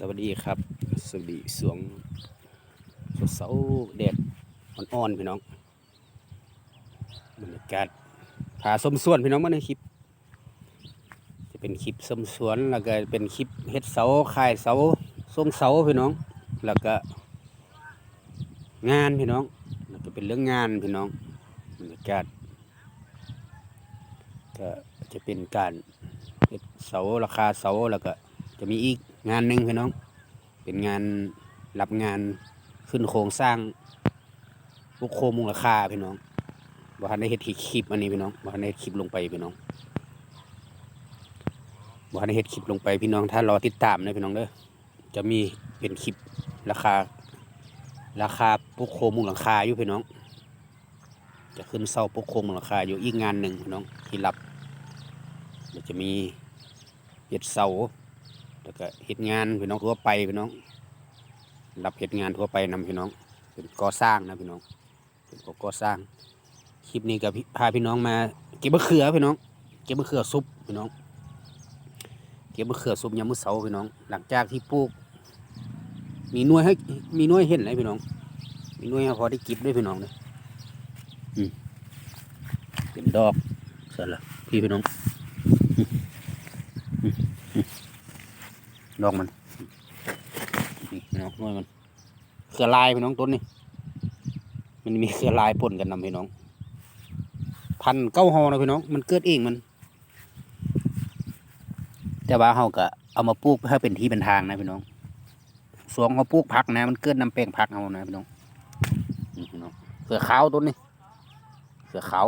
สวัสดีครับ สวัสดีสวงสดเสาแดดอ่อนๆพี่น้องบรรยากาศผาสมสวนพี่น้องมาในคลิป จะเป็นคลิปสมสวนแล้วก็เป็นคลิปเฮ็ดเสาขายเสาส่งเสาพี่น้อง แล้วก็ งานพี่น้องแล้วก็เป็นเรื่องงานพี่น้องบรรยากาศก็จะเป็นการเฮ็ดเสาราคาเสาแล้วก็จะมีอีก งานหนึ่งพี่น้อง เป็นงานรับงานขึ้นโครงสร้างบุกโคมูลค่าพี่น้องบ่ทันได้เฮ็ดคลิปอันนี้พี่น้องบ่ทันได้เฮ็ดคลิปลงไปพี่น้องบ่ทันได้เฮ็ดคลิปลงไปพี่น้อง ถ้ารอติดตามนะพี่น้องเด้อจะมีเป็นคลิปราคา ราคาปุกโคมูลค่าอยู่พี่น้อง จะขึ้นเสาปุกโคมูลค่าอยู่อีกงานหนึ่งพี่น้องที่รับเดี๋ยวจะมีเฮ็ดเสา แล้วก็เฮ็ดงานพี่น้องทั่วไปพี่น้อง รับเฮ็ดงานทั่วไปนำพี่น้อง เป็นก่อสร้างนะพี่น้อง เป็นก่อสร้าง คลิปนี้ก็พี่พาพี่น้องมา เก็บมะเขือพี่น้อง เก็บมะเขือซุปพี่น้อง เก็บมะเขือซุปยามมื้อเช้าพี่น้อง หลังจากที่ปลูก มีน่วยให้ มีน่วยเห็นเลยพี่น้อง มีน่วยพอได้กิบด้วยพี่น้องเลยอืมเป็นดอกเสร็จแล้วพี่พี่น้อง ดอกมันนี่พี่น้องน้อยมันเครือลายพี่น้องต้นนี่มันมีเครือลายปนกันนำพี่น้อง พันเก้าหอนะพี่น้อง มันเกิดเองมัน แต่ว่าเขาก็เอามาปลูกให้เป็นที่เป็นทางนะพี่น้องสวงเขาปลูกผักนะ มันเกิดน้ำแป้งผักเอานะพี่น้องนี่พี่น้องเขือขาวต้นนี้เขือขาว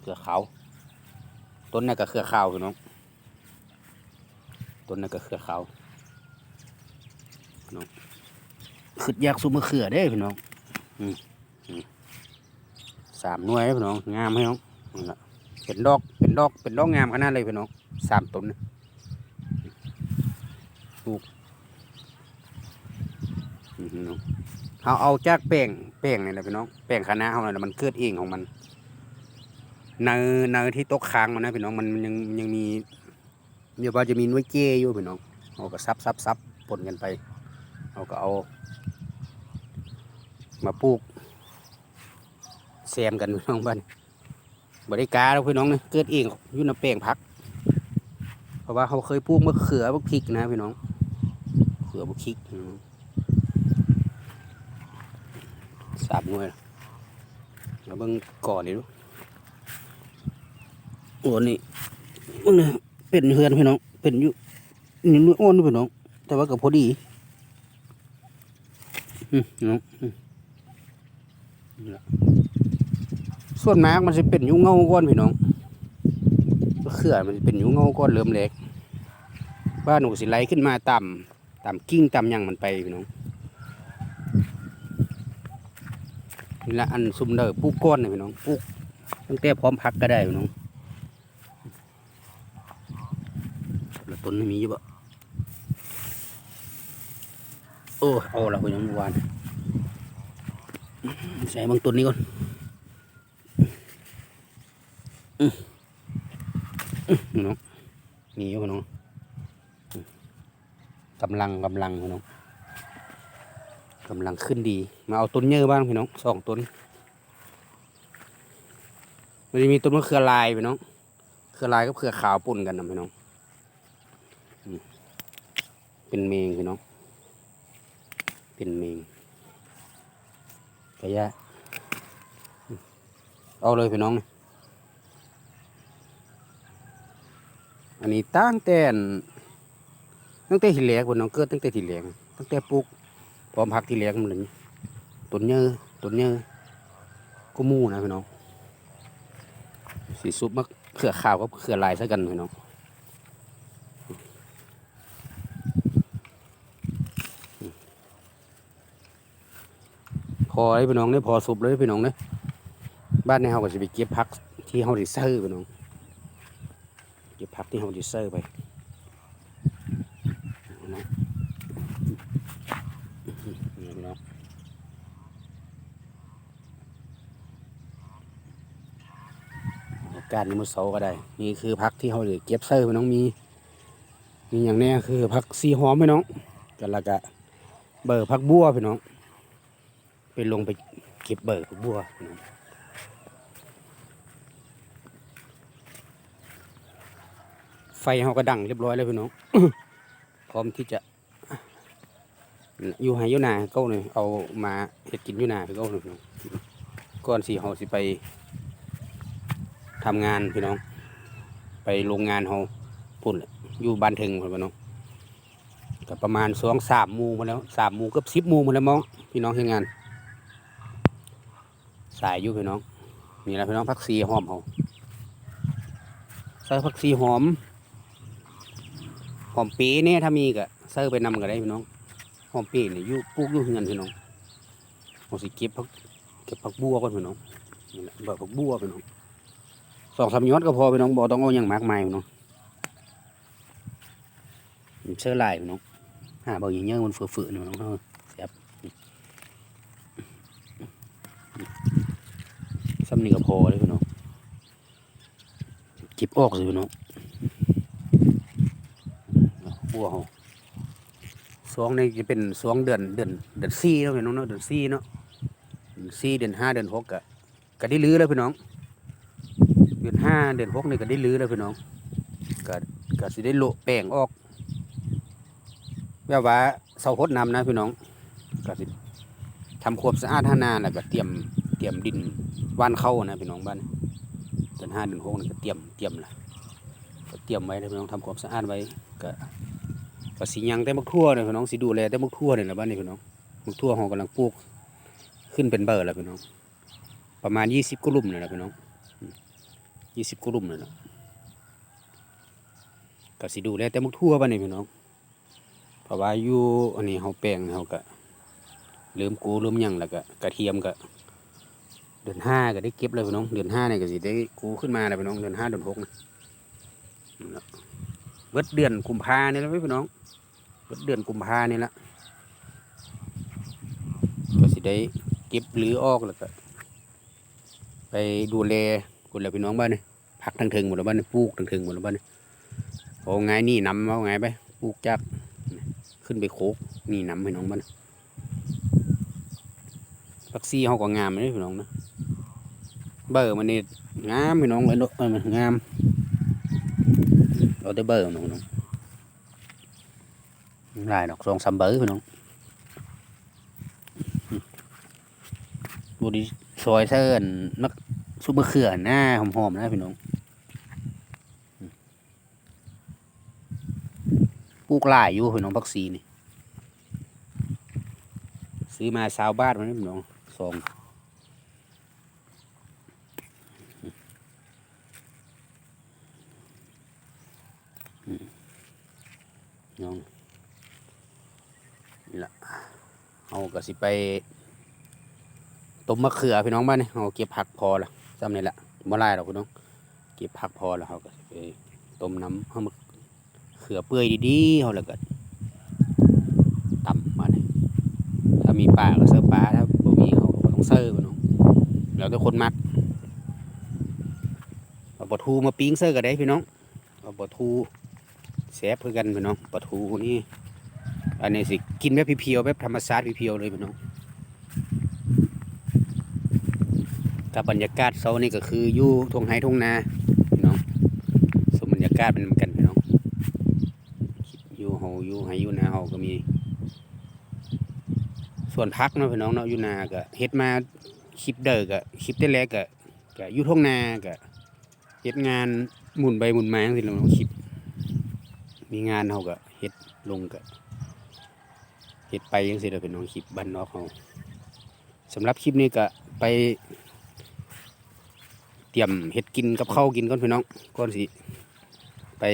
เขือขาวต้นนี้ก็เขือขาวพี่น้อง ต้นนั้นก็เขือขาวพี่น้องขึ้นยากซุมมะเขือได้พี่น้องอืมอืมสามหน่วยพี่น้องงามพี่น้องนั่นล่ะเป็นดอกเป็นดอกเป็นดอกงามขนาดเลยพี่น้องสามต้นนะปลูกอืมพี่น้องเอาเอาจากแป้งแป้งนี่แหละพี่น้องแป้งคณะเขาเนี่ยมันเกิดเองของมันเนยเนยที่ตกค้างมันนะพี่น้องมันมันยังมันยังมี เดี๋ยวว่าจะมีน้วยเจอยู่พี่น้องเอาก็ซับซับซับปนกันไปเอาก็เอา มาปลูกแซมกันพี่น้องบ้านบริการแล้วพี่น้องเนี่ยเกิดเองอยู่ในแปลงพัก เพราะว่าเขาเคยปลูกมะเขือมะพริกนะพี่น้องเขือมะพริกสามหน่วยแล้วเบิ่งก่อนนี่ดูโอ้นี่มึงเนี่ย เป็นเฮือนพี่น้อง เป็นอยู่นี่นุ่ยอ้อนพี่น้อง แต่ว่าก็พอดีอืมพี่น้องส่วนมากมันจะเป็นอยุ่เงาก้อนพี่น้องเขื่อมันจะเป็นอยุ่เงาก้อนเริ่มเล็กบ้านหนูสิไหลขึ้นมาต่ำต่ำกิ้งต่ำยังมันไปพี่น้องนี่ละอันซุมเดอร์ปลูกก้อนนะพี่น้องปลูกตั้งแต่พร้อมพักก็ได้พี่น้อง แล้วต้นมีอยู่บ่โอ้เอาละคุณยังเมื่อวานใส่บางต้นนี้ก่อนน้องนี่อยู่น้องกำลังกำลังน้องกำลังขึ้นดี มาเอาต้นเยอะบ้างพี่น้องสองต้นมันจะมีต้นมะเขือลายพี่น้องเครือลายกับเครือขาวปนกันนะพี่น้อง เป็นเมงพี่น้อง เป็นเมงกระยะเอาเลยพี่น้อง อันนี้ตั้งแต่ตั้งแต่ทีแรกพี่น้องเกิดตั้งแต่ทีแรกตั้งแต่ปลูกพร้อมพักทีแรกมันเลยต้นเยอะต้นเยอะก็มู่นะพี่น้องสีซุปมะเขือขาวกับเขือลายซะกันพี่น้อง อเลยพี่น้องเนี่ยพอสุบเลยพี่น้องเนี่ยบ้านในเฮาก็จะไปเก็บผักที่เฮาดิเซอร์พี่น้องเก็บผักที่เฮาดิเซอร์ไปนะนี่พี่น้องการมือเสาร์ก็ได้ นี่คือผักที่เฮาดิเก็บเซอร์พี่น้องมีมีอย่างแนี้คือผักซีหอมพี่น้องกันล้วก็เบอร์ผักบัวพี่น้อง ไปลงไปเก็บเบอร์ผักบัวไฟเขาก็ดังเรียบร้อยแล้วพี่น้อง พร้อมที่จะ อยู่ไหอยู่นาเก้าเลยเอามาเห็ดกินอยู่นาเก้าเลยพี่งก่อนสี่เขาสิไปทำงานพี่น้อง ไปโรงงานเขาพุ่นอยู่บ้านถึงพี่น้องก็ประมาณสองสามโมงมาแล้วสามโมงกือบสิบโมงมาแล้วมองพี่น้องเห็นงาน สายอยู่พี่น้องนี่แหละพี่น้องพักซีหอมเขาใส่พักซีหอมหอมปีเนี่ยถ้ามีก็เซิร์ฟไปนำก็ได้พี่น้องหอมปีเนี่ยยู่ปลูกยู่เฮือนพี่น้องเอาสิเก็บพักเก็บผักบัวก่อนพี่น้องนี่แหละแบบผักบัวพี่น้องสองสามยอดก็พอพี่น้องบ่ต้องเอาอย่างมากมายพี่น้องเชื่อลายพี่น้องหาเบาอย่างเงี้ยมันฝืดๆพี่น้องเออแซ้ำนี่ก็พอเลยพี่น้องจิบออกสิพี่น้องบัวเขาสวงนี่จะเป็นสวงเดือนเดือนเดือนสี่แล้วพี่น้องเนาะเดือนสี่เนาะสี่เดือนห้าเดือนหกกะก็ได้ลื้อแล้วพี่น้อง เดือนห้าเดือนหกนี่ก็ได้ลื้อแล้วพี่น้องก็ก็สิได้โละแป้งออกแบบว่าเสาหดน้ำนะพี่น้องก็สิทำความสะอาดท่านาแล้วก็เตรียม เตรียมดินว่านเข้านะพี่น้องบ้านเดือนห้าเดือนหกนี่ก็เตรียมเตรียมละก็เตรียมไว้นะพี่น้องทำความสะอาดไว้ก็ก็สิยังแต่มักทั่วเนี่ยพี่น้องสิดูแลแต่มักทั่วเนี่ยแหละบ้านนี้พี่น้องมักทั่วเรากำลังปลูกขึ้นเป็นเบอร์แล้วพี่น้อง ประมาณยี่สิบกุลุ่มเนี่ยแหละพี่น้องยี่สิบกุลุ่มเนี่ยแหละก็สิดูแลแต่มักทั่วบ้านนี้พี่น้องเพราะว่าอยู่อันนี้เขาแปลงเขาก็เริ่มกูเริ่มยังแล้วก็กระเทียมก็ ดือนห้าก็ได้เก็บเลยพี่น้อง เดือนห้าเนี่ยก็สิได้กูขึ้นมาแล้วพี่น้อง เดือนห้าเดือนหกนะนั่นแหละเบิดเดือนกุมภาเนี่ยแล้วพี่น้องเดือนกุมภาเนี่ยละก็สิได้เก็บหรือออกแล้วก็ ไปดูแลคนละพี่น้องบ้านนี่พักทั้งถึงหมดแล้วบ้านนี่ปลูกทั้งถึงหมดแล้วบ้านนี่เอาไงนี่นำเอาไงไปปลูกจากขึ้นไปโคกนี่นำพี่น้องบ้านพักซี่เขาก็งามเลยพี่น้องนะ เบอร์มันนี่งามพี่น้องเลยเนอะเออมันงามเราได้เบอร์น้องน้องลายดอกสองสามเบอร์พี่น้องบุดีซอยเส้นมักซุปมะเขื่อนหน้าหอมๆนะพี่น้องปลูกหลายอยู่พี่น้องพักซีนี่ซื้อมาสาวบ้านมาเนี่พี่น้องสองน้อง นี่ละเอา ก็สิไปต้มมะเขือพี่น้องบ้านนี่เอาเก็บผักพอละจำนี่แหละบ่ไล่หรอกพี่น้องเก็บผักพอแล้วเขาก็สิไปต้มน้ำเอามะเขือเปื่อยดีๆเขาแล้วก็ตำมาเนี่ยถ้ามีปลาก็เสิร์ฟปลาถ้าบ่มีเขาก็ต้องเสิร์ฟพี่น้องแล้วแต่คนมักเอาปลาทูมาปิ้งเสิร์ฟก็ได้พี่น้องเอาปลาทูแซ่บเพื่อกันพี่น้องปลาทูนี่ อันนี้สิกินแบบเพียวๆแบบธรรมชาติเพียวๆเลยพี่น้องกับบรรยากาศเซานี่ก็คืออยู่ทงไฮทงนาพี่น้องสมบรรยากาศเป็นเหมือนกันพี่น้องอยู่เฮาอยู่ไฮอยู่นาเฮาก็มี ส่วนพักเนาะพี่น้องเนาะอยู่นาก็เฮ็ดมาคลิปเด้อก็คลิปแต่แรกก็ก็อยู่ทงนาก็เฮ็ดงานหมุนไปหมุนมาจังซี่แหละพี่น้องคลิปมีงานเฮาก็เฮ็ดลงก็ เฮ็ดไปยังสิเราเป็นน้องคลิปบ้านนอกเขาสำหรับคลิปนี้ก็ไป เตรียมเฮ็ดกินกับข้าวกินก่อนพี่น้องก่อนสิไป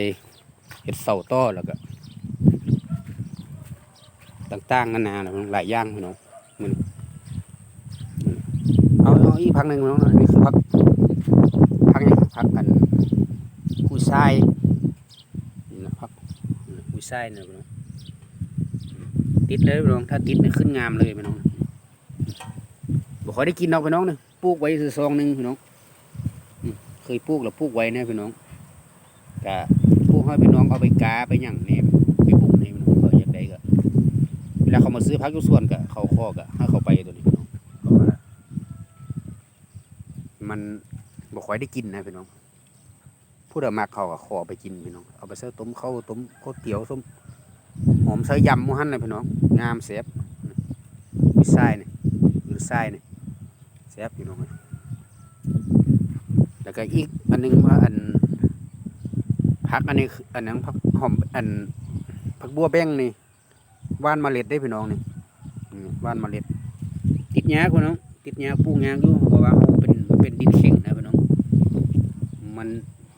เฮ็ดเสาต้อแล้วก็ต่างๆนานาหลายอย่างพี่น้องมันเอาเอาอีกพักหนึ่งพี่น้องนนี้คือพักพักหยังพักกันกุยไส้นี่นะพักกุยไส้เนี่ยพี่น้อง ติดเลยพี่น้อง ถ้าติดเนี่ยขึ้นงามเลยพี่น้องบอกขอได้กินเอาพี่น้องเนี่ยปลูกไว้คือซองหนึ่งพี่น้องเคยปลูกแล้วปลูกไว้นะพี่น้องกะปลูกให้พี่น้องเอาไปกาไปหยังเนี่ยไปปลูกนี่พี่น้องเขาอยากได้ก็เวลาเขามาซื้อพักอยู่สวนก็เขาคอก็ให้เขาไปตัวนี้พี่น้องเพราะว่ามันบ่ค่อได้กินนะพี่น้องผู้ใดมักเขาก็ขอไปกินพี่น้องเอาไปเสิร์ฟต้มข้าวต้มข้าวเตี๋ยวส้ม หอมใส่ยำมูหันเลยพี่น้องงามแซ่บมีไส้นี่หรือไส้นี่แซ่บพี่น้องแล้วก็อีกอันหนึงว่าอันผักอันนี้คืออันนั้นผักหอมอันผักบัวแบ้งนี่ว่านเมล็ดได้พี่น้องนี่ว่านเมล็ด ติดหญ้พี่น้องติดหญ้ปลูกหญ้าอยู่เพราะว่าเขาเป็นมันเป็นดินแข็งนะพี่น้องมัน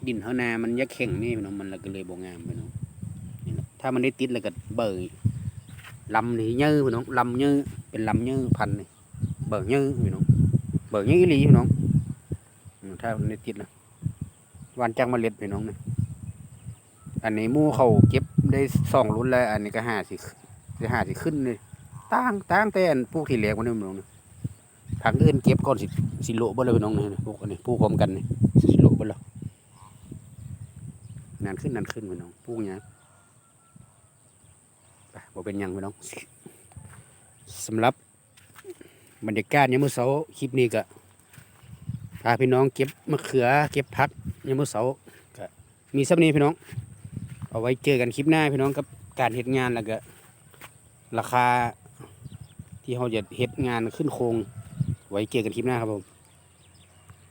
ดินเฮานามันยักแข็งนี่พี่น้องมันเลยก็เลยบ่งามพี่น้อง ถ้ามันได้ติดแล้วก็เบิ่งลำนี่เยื้อพี่น้องลำเยื้อเป็นลำเยื้อพันนี่เบิ่งเยื้อพี่น้องเบิ่งเยื้ออีหลีพี่น้องอืมถ้าในติดนะวานจังมาเล็ดไปน้องนะอันนี้มู่เขาเก็บได้สองรุ่นแล้ว อันนี้ก็ห้าสิสิห้าสิขึ้นเลยตั้งตั้งแต่อันปลูกที่แรกมันนี่น้องนะผักอื่นเก็บก่อนสิสิโลบ่เลยพี่น้องนี่ปลูกอันนี้ปลูกพร้อมกันนี่สิโลบ่เลยนานขึ้นนานขึ้นพี่น้องปลูกหยังไป บ่เป็นยังพี่น้องสำหรับบรรยากาศยามมื้อเช้าคลิปนี้ก็พาพี่น้องเก็บมะเขือ เก็บผักยามมื้อเสาร์ก็มีสับนี้พี่น้อง เอาไว้เจอกันคลิปหน้าพี่น้องกับการเฮ็ดงานแล้วก็ราคาที่เราจะเฮ็ดงานขึ้นโครงไว้เจอกันคลิปหน้าครับผม